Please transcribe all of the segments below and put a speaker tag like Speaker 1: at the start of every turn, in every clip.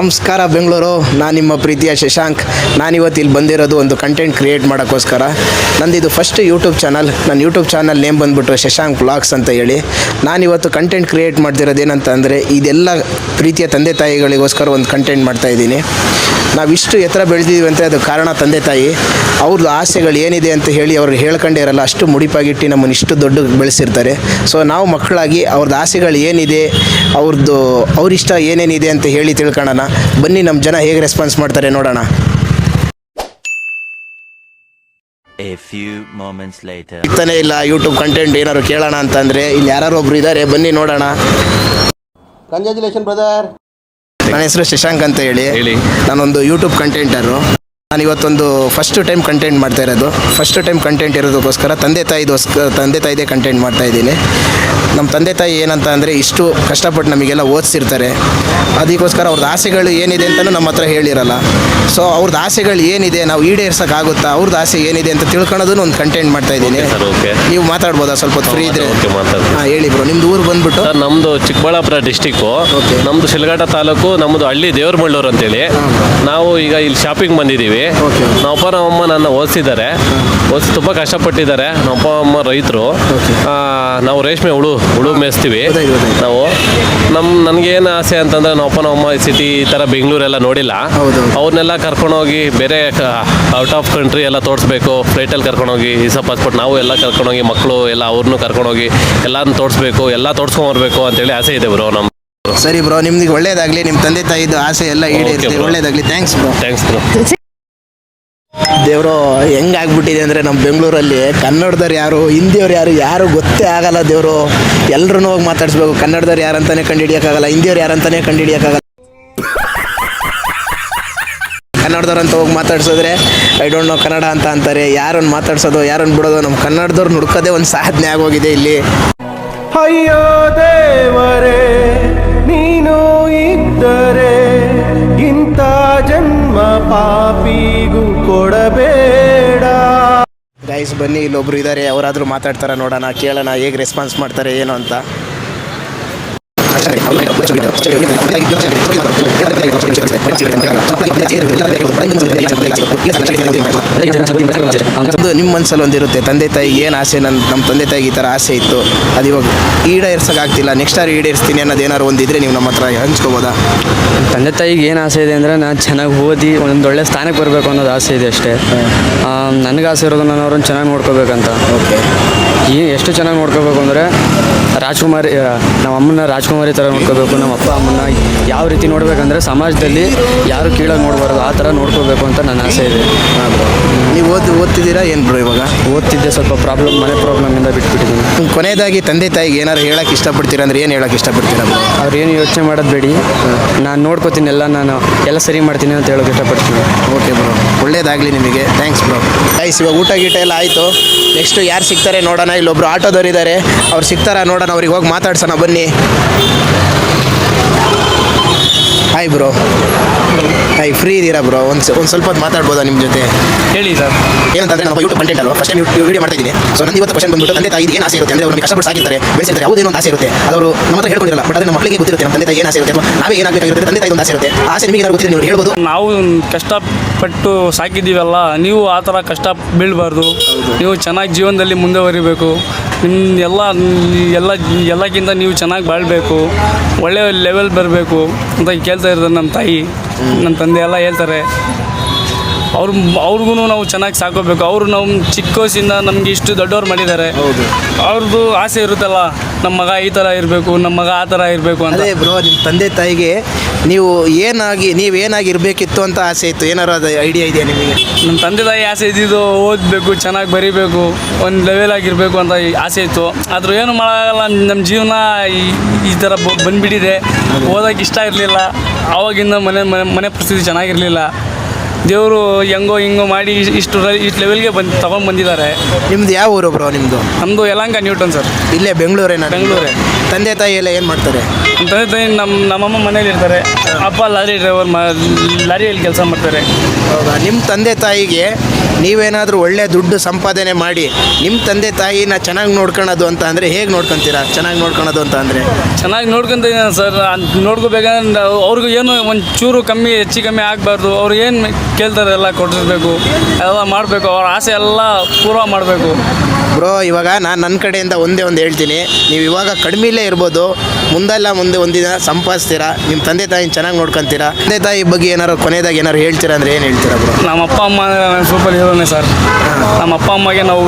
Speaker 1: ನಮಸ್ಕಾರ ಬೆಂಗಳೂರು, ನಾನು ನಿಮ್ಮ ಪ್ರೀತಿಯ ಶಶಾಂಕ್. ನಾನಿವತ್ತು ಇಲ್ಲಿ ಬಂದಿರೋದು ಒಂದು ಕಂಟೆಂಟ್ ಕ್ರಿಯೇಟ್ ಮಾಡೋಕ್ಕೋಸ್ಕರ. ನಂದಿದು ಫಸ್ಟ್ ಯೂಟ್ಯೂಬ್ ಚಾನಲ್ ನನ್ನ ಯೂಟ್ಯೂಬ್ ಚಾನಲ್ ನೇಮ್ ಬಂದುಬಿಟ್ಟು ಶಶಾಂಕ್ ಬ್ಲಾಗ್ಸ್ ಅಂತ ಹೇಳಿ. ನಾನಿವತ್ತು ಕಂಟೆಂಟ್ ಕ್ರಿಯೇಟ್ ಮಾಡ್ತಿರೋದು ಏನಂತ ಅಂದರೆ ಇದೆಲ್ಲ ಪ್ರೀತಿಯ ತಂದೆ ತಾಯಿಗಳಿಗೋಸ್ಕರ ಒಂದು ಕಂಟೆಂಟ್ ಮಾಡ್ತಾ ಇದ್ದೀನಿ. ನಾವಿಷ್ಟು ಎತ್ತರ ಬೆಳೆದಿದ್ದೀವಿ ಅಂತ ಅದು ಕಾರಣ ತಂದೆ ತಾಯಿ. ಅವ್ರದ್ದು ಆಸೆಗಳು ಏನಿದೆ ಅಂತ ಹೇಳಿ ಅವ್ರು ಹೇಳ್ಕೊಂಡಿರಲ್ಲ ಅಷ್ಟು ಮುಡಿಪಾಗಿಟ್ಟು ನಮ್ಮನ್ನು ಇಷ್ಟು ದೊಡ್ಡ ಬೆಳೆಸಿರ್ತಾರೆ. ಸೊ ನಾವು ಮಕ್ಕಳಾಗಿ ಅವ್ರದ್ದು ಆಸೆಗಳು ಏನಿದೆ ಅವ್ರದ್ದು ಅವ್ರಿಷ್ಟ ಏನೇನಿದೆ ಅಂತ ಹೇಳಿ ತಿಳ್ಕೊಳ್ಳೋಣ ಬನ್ನಿ ನಮ್ಮ ಜನ ಹೇಗೆ ರೆಸ್ಪಾನ್ಸ್ ಮಾಡ್ತಾರೆ ನೋಡೋಣ. ಸಿಗ್ತಾನೆ ಇಲ್ಲ ಯೂಟ್ಯೂಬ್ ಕಂಟೆಂಟ್ ಏನಾದ್ರು ಕೇಳೋಣ ಅಂತಂದ್ರೆ ಇಲ್ಲಿ ಯಾರು ಒಬ್ರು ಇದ್ದಾರೆ ಬನ್ನಿ ನೋಡೋಣ. ಕಂಗ್ರ್ಯಾಚುಲೇಷನ್ ಬ್ರದರ್ ನನ್ನ ಹೆಸರು ಶಶಾಂಕ್ ಅಂತ ಹೇಳಿ.
Speaker 2: ಹೇಳಿ.
Speaker 1: ನಾನೊಂದು ಯೂಟ್ಯೂಬ್ ಕಂಟೆಂಟರು ನಾನು ಇವತ್ತೊಂದು ಫಸ್ಟ್ ಟೈಮ್ ಕಂಟೆಂಟ್ ಮಾಡ್ತಾ ಇರೋದು. ಫಸ್ಟ್ ಟೈಮ್ ಕಂಟೆಂಟ್ ಇರೋದಕ್ಕೋಸ್ಕರ ತಂದೆ ತಾಯಿದೋಸ್ಕರ ತಂದೆ ತಾಯಿದೇ ಕಂಟೆಂಟ್ ಮಾಡ್ತಾ ಇದ್ದೀನಿ. ನಮ್ಮ ತಂದೆ ತಾಯಿ ಏನಂತ ಅಂದರೆ ಇಷ್ಟು ಕಷ್ಟಪಟ್ಟು ನಮಗೆಲ್ಲ ಓದಿಸಿರ್ತಾರೆ. ಅದಕ್ಕೋಸ್ಕರ ಅವ್ರದ್ದು ಆಸೆಗಳು ಏನಿದೆ ಅಂತಲೂ ನಮ್ಮ ಹತ್ರ ಹೇಳಿರಲ್ಲ. ಸೊ ಅವ್ರದ್ದು ಆಸೆಗಳು ಏನಿದೆ ನಾವು ಈಡೇರ್ಸೋಕ್ಕಾಗುತ್ತಾ ಅವ್ರದ್ದು ಆಸೆ ಏನಿದೆ ಅಂತ ತಿಳ್ಕೊಳ್ಳೋದನ್ನು ಒಂದು ಕಂಟೆಂಟ್ ಮಾಡ್ತಾ ಇದ್ದೀನಿ. ನೀವು ಮಾತಾಡ್ಬೋದಾ ಸ್ವಲ್ಪ ಫ್ರೀ ಇದ್ರೆ? ಹಾಂ ಹೇಳಿ ಬ್ರೋ ನಿಮ್ದು ಊರು ಬಂದ್ಬಿಟ್ಟು?
Speaker 2: ನಮ್ಮದು ಚಿಕ್ಕಬಳ್ಳಾಪುರ ಡಿಸ್ಟಿಕ್ಕು. ನಮ್ಮದು ಶಿಲ್ಘಾಟ ತಾಲೂಕು ನಮ್ಮದು ಹಳ್ಳಿ ದೇವ್ರಮಳ್ಳೂರು ಅಂತೇಳಿ. ನಾವು ಈಗ ಇಲ್ಲಿ ಶಾಪಿಂಗ್ ಬಂದಿದ್ದೀವಿ.
Speaker 1: Okay.
Speaker 2: ನಮ್ಮಪ್ಪ ನಮ್ಮಅಮ್ಮ ನನ್ನ ಓದಿಸಿದ್ದಾರೆ. ಓದಿಸಿ ತುಂಬ ಕಷ್ಟಪಟ್ಟಿದ್ದಾರೆ. ನಮ್ಮಪ್ಪ ಅಮ್ಮ ರೈತರು. ನಾವು ರೇಷ್ಮೆ ಹುಳು ಹುಳು ಮೇಯಿಸ್ತೀವಿ. ನಾವು ನಮ್ಮ ನನಗೇನು ಆಸೆ ಅಂತಂದರೆ ನಮ್ಮಪ್ಪ ಈ ಸಿಟಿ ಈ ಥರ ಬೆಂಗಳೂರೆಲ್ಲ ನೋಡಿಲ್ಲ. ಅವ್ರನ್ನೆಲ್ಲ ಕರ್ಕೊಂಡೋಗಿ ಬೇರೆ ಔಟ್ ಆಫ್ ಕಂಟ್ರಿ ಎಲ್ಲ ತೋರಿಸ್ಬೇಕು. ಫ್ಲೈಟಲ್ಲಿ ಕರ್ಕೊಂಡೋಗಿ ವೀಸಾ ಪಾಸ್ಪೋರ್ಟ್ ನಾವು ಎಲ್ಲ ಕರ್ಕೊಂಡೋಗಿ ಮಕ್ಕಳು ಎಲ್ಲ ಅವ್ರನ್ನೂ ಕರ್ಕೊಂಡೋಗಿ ಎಲ್ಲಾನು ತೋರಿಸ್ಬೇಕು ಎಲ್ಲ ತೋರಿಸ್ಕೊಂಬರ್ಬೇಕು ಅಂತೇಳಿ ಆಸೆ ಇದೆ ಬ್ರೋ ನಮ್ಮ
Speaker 1: ಸರಿ ಬ್ರೋ ನಿಮ್ಗೆ ಒಳ್ಳೇದಾಗಲಿ ನಿಮ್ಮ ತಂದೆ ತಾಯಿದು ಆಸೆ ಎಲ್ಲ
Speaker 2: bro.
Speaker 1: ಒಳ್ಳೇದಾಗಲಿ. ಥ್ಯಾಂಕ್ಸ್ ಬ್ರೋ
Speaker 2: ಥ್ಯಾಂಕ್ಸ್ ಬ್ರೋ
Speaker 1: ದೇವರು, ಹೆಂಗಾಗ್ಬಿಟ್ಟಿದೆ ಅಂದರೆ ನಮ್ಮ ಬೆಂಗಳೂರಲ್ಲಿ ಕನ್ನಡದವ್ರು ಯಾರು, ಹಿಂದಿಯವ್ರು ಯಾರು ಯಾರು ಗೊತ್ತೇ ಆಗಲ್ಲ ದೇವರು. ಎಲ್ಲರೂ ಹೋಗಿ ಮಾತಾಡಿಸ್ಬೇಕು. ಕನ್ನಡದವ್ರು ಯಾರು ಅಂತಾನೆ ಕಂಡುಹಿಡಿಯೋಕ್ಕಾಗಲ್ಲ, ಹಿಂದಿಯವ್ರು ಯಾರು ಕಂಡು ಹಿಡಿಯೋಕ್ಕಾಗಲ್ಲ ಕನ್ನಡದವ್ರು ಅಂತ ಹೋಗಿ ಮಾತಾಡ್ಸಿದ್ರೆ, ಐ ಡೋಂಟ್ ನೋ ಕನ್ನಡ ಅಂತ ಅಂತಾರೆ. ಯಾರನ್ನು ಮಾತಾಡ್ಸೋದು, ಯಾರನ್ನು ಬಿಡೋದು ನಮ್ಮ ಕನ್ನಡದವ್ರು ನುಡ್ಕೋದೇ ಒಂದು ಸಾಧನೆ ಆಗೋಗಿದೆ ಇಲ್ಲಿ.
Speaker 3: ಅಯ್ಯೋ ದೇವರೇ, ನೀನು ಇದ್ದರೆ ಇಂಥ ಜನ್ಮ ಪಾಪಿಗೂ ಕೊಡಬೇಡ.
Speaker 1: ಗೈಸ್ ಬನ್ನಿ, ಇಲ್ಲೊಬ್ರು ಇದ್ದಾರೆ ಅವರಾದರೂ ಮಾತಾಡ್ತಾರ ನೋಡೋಣ, ಕೇಳೋಣ, ಹೇಗೆ ರೆಸ್ಪಾನ್ಸ್ ಮಾಡ್ತಾರೆ, ಏನು ಅಂತ. ನಿಮ್ಮ ಮನಸ್ಸಲ್ಲಿ ಒಂದಿರುತ್ತೆ ತಂದೆ ತಾಯಿಗೆ ಏನು ಆಸೆ ನನ್ನ ನಮ್ಮ ತಂದೆ ತಾಯಿಗೆ ಈ ಥರ ಆಸೆ ಇತ್ತು ಅದು ಇವಾಗ ಈಡೇರ್ಸೋಕ್ಕಾಗ್ತಿಲ್ಲ ನೆಕ್ಸ್ಟ್ ಆರು ಈಡೇರಿಸ್ತೀನಿ ಅನ್ನೋದು ಒಂದು ಒಂದಿದ್ರೆ ನೀವು ನಮ್ಮ ಹತ್ರ ಹಂಚ್ಕೋಬೋದಾ?
Speaker 4: ತಂದೆ ತಾಯಿಗೆ ಏನು ಆಸೆ ಇದೆ ಅಂದರೆ ನಾನು ಚೆನ್ನಾಗಿ ಓದಿ ಒಂದು ಒಳ್ಳೆ ಸ್ಥಾನಕ್ಕೆ ಬರಬೇಕು ಅನ್ನೋದು ಆಸೆ ಇದೆ ಅಷ್ಟೇ. ನನಗೆ ಆಸೆ ಇರೋದು ನಾನು ಅವ್ರನ್ನ ಚೆನ್ನಾಗಿ ನೋಡ್ಕೋಬೇಕಂತ.
Speaker 1: ಓಕೆ
Speaker 4: ಈ ಎಷ್ಟು ಚೆನ್ನಾಗಿ ನೋಡ್ಕೋಬೇಕು ಅಂದರೆ ರಾಜ್ಕುಮಾರಿ ನಮ್ಮ ಅಮ್ಮನ ರಾಜ್ಕುಮಾರಿ ಥರ ನೋಡ್ಕೋಬೇಕು ನಮ್ಮ ಅಪ್ಪ ಅಮ್ಮನ ಯಾವ ರೀತಿ ನೋಡಬೇಕಂದ್ರೆ ಸಮಾಜದಲ್ಲಿ ಯಾರು ಕೀಳಾಗಿ ನೋಡಬಾರ್ದು ಆ ಥರ ನೋಡ್ಕೋಬೇಕು ಅಂತ ನನ್ನ ಆಸೆ ಇದೆ.
Speaker 1: ನೀವು ಓದಿ ಓದ್ತಿದ್ದೀರಾ ಏನು ಬ್ರೋ ಇವಾಗ?
Speaker 4: ಓದ್ತಿದ್ದೆ ಸ್ವಲ್ಪ ಪ್ರಾಬ್ಲಮ್ ಮನೆ ಪ್ರಾಬ್ಲಮಿಂದ ಬಿಟ್ಬಿಟ್ಟಿದ್ದೀನಿ.
Speaker 1: ಕೊನೆಯದಾಗಿ ತಂದೆ ತಾಯಿಗೆ ಏನಾರು ಹೇಳೋಕ್ಕೆ ಇಷ್ಟಪಡ್ತೀರಾ ಅಂದರೆ ಏನು ಹೇಳೋಕ್ಕೆ ಇಷ್ಟಪಡ್ತೀರಾ ಬ್ರೋ?
Speaker 4: ಅವ್ರು ಏನು ಯೋಚನೆ ಮಾಡೋದು ಬೇಡಿ. ನಾನು ನೋಡ್ಕೋತೀನಿ ಎಲ್ಲ ನಾನು ಎಲ್ಲ ಸರಿ ಮಾಡ್ತೀನಿ ಅಂತ ಹೇಳೋಕೆ ಇಷ್ಟಪಡ್ತೀನಿ.
Speaker 1: Okay bro. ಒಳ್ಳೇದಾಗಲಿ ನಿಮಗೆ. Thanks bro. ಗೈಸ್ ಇವಾಗ ಊಟ ಗೀಟ ಎಲ್ಲ ಆಯಿತು. ನೆಕ್ಸ್ಟು ಯಾರು ಸಿಗ್ತಾರೆ ನೋಡೋಣ. ಇಲ್ಲೊಬ್ರು ಆಟೋದವ್ರು ಇದ್ದಾರೆ ಅವ್ರು ಸಿಗ್ತಾರ ನೋಡೋಣ ಅವ್ರಿಗೆ ಹೋಗಿ ಮಾತಾಡ್ಸೋಣ ಬನ್ನಿ. ಹಾಯ್ ಬ್ರೋ ಫ್ರೀ ಇದ್ದೀರಾ ಬ್ರೋ ಒಂದು ಒಂದು ಸ್ವಲ್ಪ ಹೊತ್ತು ಮಾತಾಡ್ಬೋದಾ ನಿಮ್ಮ ಜೊತೆ?
Speaker 5: ಹೇಳಿ ಸರ್
Speaker 1: ಏನಂತಂದ್ರೆ ನಾವು ಯೂಟ್ಯೂಬ್ ಕಂಟೆಂಟ್ ಅಲ್ವಾ? ಫಸ್ಟ್ ಟೈಮ್ ವಿಡಿಯೋ ಮಾಡ್ತಾ ಇದ್ದೀನಿ. ಸೊ ನನ್ನ ಇವತ್ತು ಕ್ವಶನ್ ಬಂದ್ಬಿಟ್ಟು ತಂದೆ ತಾಯಿ ಏನು ಆಸೆ ಇರುತ್ತೆ ಅಂದ್ರೆ ಅವ್ರಿಗೆ ಕಷ್ಟಪಟ್ಟು ಸಾಕಿರ್ತಾರೆ ಬೆಳೆಸಿರ್ತಾರೆ ಯಾವುದೇನೋ ಒಂದು ಆಸೆ ಇರುತ್ತೆ. ಅವರು ನಮ್ಮ ಹತ್ರ ಹೇಳ್ಕೊಂಡಿರಲ್ಲ ಬಟ್ ಅದನ್ನ ಮಕ್ಕಳಿಗೆ ಗೊತ್ತಿರುತ್ತೆ ನಮ್ಮ ತಂದೆ ತಾಯಿ ಏನು ಆಸೆ ಇರುತ್ತೆ ನಾವೇ ಏನಾಗಬೇಕಾಗಿರುತ್ತೆ ತಂದೆ ತಾಯಿ ಒಂದು ಆಸೆ ಇರುತ್ತೆ. ಆಸೆ ನಿಮಗೆ ಏನಾದ್ರು ಗೊತ್ತಿದೆ ನೀವು ಹೇಳ್ಬೋದು.
Speaker 5: ನಾವು ಕಷ್ಟಪಟ್ಟು ಸಾಕಿದ್ದೀವಲ್ಲ ನೀವು ಆ ಥರ ಕಷ್ಟ ಬೀಳಬಾರ್ದು. ನೀವು ಚೆನ್ನಾಗಿ ಜೀವನದಲ್ಲಿ ಮುಂದುವರಿಬೇಕು ಎಲ್ಲ ಎಲ್ಲ, ಎಲ್ಲಕ್ಕಿಂತ ನೀವು ಚೆನ್ನಾಗಿ ಬಾಳಬೇಕು ಒಳ್ಳೆಯ ಲೆವೆಲ್ ಬರಬೇಕು ಅಂತ ಕೇಳ್ತಾ ಇರ್ತಾರೆ ನಮ್ಮ ತಾಯಿ. ನಮ್ಮ ತಂದೆ ಎಲ್ಲ ಹೇಳ್ತಾರೆ. ಅವ್ರು ಅವ್ರಿಗೂ ನಾವು ಚೆನ್ನಾಗಿ ಸಾಕೋಬೇಕು. ಅವರು ನಮ್ಮ ಚಿಕ್ಕ ವಯಸ್ಸಿಂದ ನಮಗೆ ಇಷ್ಟು ದೊಡ್ಡವ್ರು ಮಾಡಿದ್ದಾರೆ. ಅವ್ರದ್ದು ಆಸೆ ಇರುತ್ತಲ್ಲ ನಮ್ಮ ಮಗ ಈ ಥರ ಇರಬೇಕು ನಮ್ಮ ಮಗ ಆ ಥರ ಇರಬೇಕು ಅಂತ.
Speaker 1: ಅದೇ ಬ್ರೋ ನಿಮ್ಮ ತಂದೆ ತಾಯಿಗೆ ನೀವು ಏನಾಗಿ ನೀವು ಏನಾಗಿ ಇರಬೇಕಿತ್ತು ಅಂತ ಆಸೆ ಇತ್ತು? ಏನಾರು ಅದು ಐಡಿಯಾ ಇದೆಯಾ ನಿಮಗೆ?
Speaker 5: ನಮ್ಮ ತಂದೆ ತಾಯಿ ಆಸೆ ಇದ್ದಿದ್ದು ಓದಬೇಕು ಚೆನ್ನಾಗಿ ಬರೀಬೇಕು ಒಂದು ಲೆವೆಲ್ ಆಗಿರಬೇಕು ಅಂತ ಆಸೆ ಇತ್ತು. ಆದರೂ ಏನು ಮಾಡೋಕ್ಕಾಗಲ್ಲ ನಮ್ಮ ಜೀವನ ಈ ಥರ ಬಂದುಬಿಟ್ಟಿದೆ. ಬಂದ್ಬಿಟ್ಟಿದೆ ಓದೋಕೆ ಇಷ್ಟ ಇರಲಿಲ್ಲ. ಆವಾಗಿಂದ ಮನೆ ಮನೆ ಮನೆ ಪರಿಸ್ಥಿತಿ ಚೆನ್ನಾಗಿರಲಿಲ್ಲ. ದೇವರು ಹೆಂಗೋ ಹಿಂಗೋ ಮಾಡಿ ಇಷ್ಟು ಇಷ್ಟು ಲೆವೆಲ್ಗೆ ಬಂದು ತಗೊಂಡ್ ಬಂದಿದ್ದಾರೆ.
Speaker 1: ನಿಮ್ದು ಯಾವ ಊರು ಬ್ರೋ ನಿಮ್ಮದು
Speaker 5: ನಮ್ಮದು ಯಲಂಕ ನ್ಯೂಟನ್ ಸರ್.
Speaker 1: ಇಲ್ಲೇ ಬೆಂಗಳೂರೇನ
Speaker 5: ಬೆಂಗಳೂರೇ.
Speaker 1: ತಂದೆ ತಾಯಿ ಎಲ್ಲ ಏನು ಮಾಡ್ತಾರೆ?
Speaker 5: ನಮ್ಮ ತಂದೆ ತಾಯಿ ನಮ್ಮ ನಮ್ಮಮ್ಮ ಮನೇಲಿ ಇರ್ತಾರೆ. ಅಪ್ಪ ಲಾರಿ ಡ್ರೈವರ್ ಮ ಲಾರಿಯಲ್ಲಿ ಕೆಲಸ ಮಾಡ್ತಾರೆ.
Speaker 1: ಹೌದಾ? ನಿಮ್ಮ ತಂದೆ ತಾಯಿಗೆ ನೀವೇನಾದರೂ ಒಳ್ಳೆ ದುಡ್ಡು ಸಂಪಾದನೆ ಮಾಡಿ ನಿಮ್ಮ ತಂದೆ ತಾಯಿನ ಚೆನ್ನಾಗಿ ನೋಡ್ಕೊಳೋದು ಅಂತ ಅಂದರೆ ಹೇಗೆ ನೋಡ್ಕೊತೀರಾ? ಚೆನ್ನಾಗಿ ನೋಡ್ಕೊಳೋದು ಅಂತ ಅಂದರೆ?
Speaker 5: ಚೆನ್ನಾಗಿ ನೋಡ್ಕೊಂತೀನಿ ಸರ್. ನೋಡ್ಕೋಬೇಕಂದ್ರೆ ಅವ್ರಿಗೂ ಏನು ಒಂದು ಚೂರು ಕಮ್ಮಿ ಹೆಚ್ಚು ಕಮ್ಮಿ ಆಗಬಾರ್ದು. ಅವ್ರು ಏನು ಕೇಳ್ತಾರೆ ಎಲ್ಲ ಕೊಡಿಸ್ಬೇಕು ಎಲ್ಲ ಮಾಡಬೇಕು ಅವ್ರ ಆಸೆ ಎಲ್ಲ ಪೂರ್ವ ಮಾಡಬೇಕು.
Speaker 1: ಬ್ರೋ ಇವಾಗ ನಾನು ನನ್ನ ಕಡೆಯಿಂದ ಒಂದೇ ಒಂದು ಹೇಳ್ತೀನಿ. ನೀವು ಇವಾಗ ಕಡಿಮೆಲೇ ಇರ್ಬೋದು. ಮುಂದೆಲ್ಲ ಮುಂದೆ ಒಂದಿನ ಸಂಪಾದಿಸ್ತೀರಾ? ನಿಮ್ಮ ತಂದೆ ತಾಯಿನ ಚೆನ್ನಾಗಿ ನೋಡ್ಕೊತೀರಾ? ತಂದೆ ತಾಯಿ ಬಗ್ಗೆ ಏನಾರು ಕೊನೆಯದಾಗಿ ಏನಾರು ಹೇಳ್ತೀರಾ ಅಂದರೆ ಏನು ಹೇಳ್ತೀರಾ ಬ್ರೋ?
Speaker 5: ನಮ್ಮ ಅಪ್ಪ ಅಮ್ಮ ಸೂಪರ್ ಹೀರೋನೇ ಸರ್ ನಮ್ಮ ಅಪ್ಪ ಅಮ್ಮಗೆ ನಾವು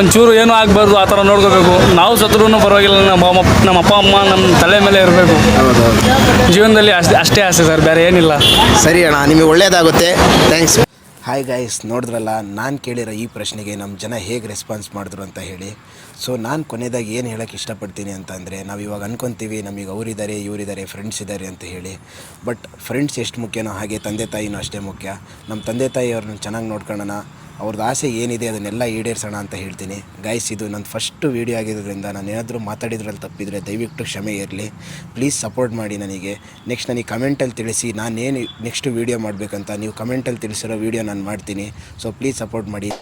Speaker 5: ಒಂಚೂರು ಏನೂ ಆಗಬಾರ್ದು ಆ ಥರ ನೋಡ್ಕೋಬೇಕು. ನಾವು ಸತ್ರೂ ಪರವಾಗಿಲ್ಲ ನಮ್ಮ ನಮ್ಮ ಅಪ್ಪ ಅಮ್ಮ ನಮ್ಮ ತಲೆ ಮೇಲೆ ಇರಬೇಕು. ಜೀವನದಲ್ಲಿ ಅಷ್ಟೇ ಅಷ್ಟೇ ಆಸೆ ಸರ್ ಬೇರೆ ಏನಿಲ್ಲ.
Speaker 1: ಸರಿ ಅಣ್ಣ ನಿಮಗೆ ಒಳ್ಳೇದಾಗುತ್ತೆ. ಥ್ಯಾಂಕ್ಸ್ ಹಾಯ್ ಗಾಯ್ಸ್ ನೋಡಿದ್ರಲ್ಲ, ನಾನು ಕೇಳಿರೋ ಈ ಪ್ರಶ್ನೆಗೆ ನಮ್ಮ ಜನ ಹೇಗೆ ರೆಸ್ಪಾನ್ಸ್ ಮಾಡಿದ್ರು ಅಂತ ಹೇಳಿ. ಸೊ ನಾನು ಕೊನೆಯದಾಗಿ ಏನು ಹೇಳೋಕ್ಕೆ ಇಷ್ಟಪಡ್ತೀನಿ ಅಂತ ಅಂದರೆ, ನಾವು ಇವಾಗ ಅನ್ಕೊತೀವಿ, ನಮಗೆ ಅವರಿದ್ದಾರೆ ಇವರಿದ್ದಾರೆ ಫ್ರೆಂಡ್ಸ್ ಇದ್ದಾರೆ ಅಂತ ಹೇಳಿ. ಬಟ್ ಫ್ರೆಂಡ್ಸ್ ಎಷ್ಟು ಮುಖ್ಯನೋ ಹಾಗೆ ತಂದೆ ತಾಯಿನೂ ಅಷ್ಟೇ ಮುಖ್ಯ. ನಮ್ಮ ತಂದೆ ತಾಯಿ ಅವ್ರನ್ನ ಚೆನ್ನಾಗಿ ನೋಡ್ಕೊಳ್ಳೋಣ ಅವ್ರದ್ದು ಆಸೆ ಏನಿದೆ ಅದನ್ನೆಲ್ಲ ಈಡೇರಿಸೋಣ ಅಂತ ಹೇಳ್ತೀನಿ. ಗೈಸ್ ಇದು ನನ್ನ ಫಸ್ಟು ವೀಡಿಯೋ ಆಗಿರೋದ್ರಿಂದ ನಾನು ಏನಾದರೂ ಮಾತಾಡಿದ್ರಲ್ಲಿ ತಪ್ಪಿದರೆ ದಯವಿಟ್ಟು ಕ್ಷಮೆ ಇರಲಿ. ಪ್ಲೀಸ್ ಸಪೋರ್ಟ್ ಮಾಡಿ ನನಗೆ. ನೆಕ್ಸ್ಟ್ ನನಗೆ ಕಮೆಂಟಲ್ಲಿ ತಿಳಿಸಿ ನಾನೇನು ನೆಕ್ಸ್ಟ್ ವೀಡಿಯೋ ಮಾಡಬೇಕಂತ. ನೀವು ಕಮೆಂಟಲ್ಲಿ ತಿಳಿಸಿರೋ ವೀಡಿಯೋ ನಾನು ಮಾಡ್ತೀನಿ. ಸೊ ಪ್ಲೀಸ್ ಸಪೋರ್ಟ್ ಮಾಡಿ.